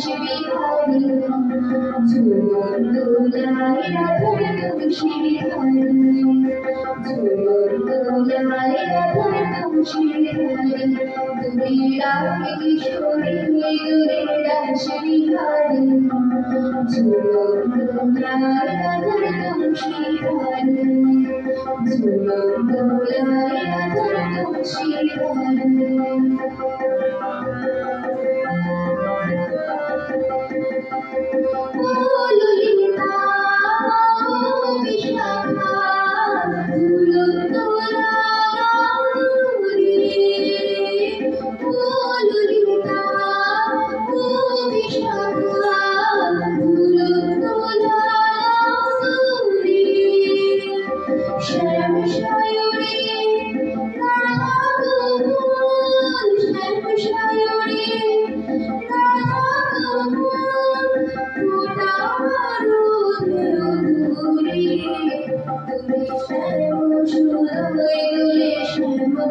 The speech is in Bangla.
শিবি হরি ঝুলন দোলায় রাধার তুমি শিবি হরি ঝুলন দোলায় রাধার তুমি শিবি হরি তুমি রাধে কিশোরী দূরে রাশি হরি ঝুলন দোলায় রাধার তুমি শিবি হরি ঝুলন দোলায় রাধার তুমি শিবি হরি Thank you.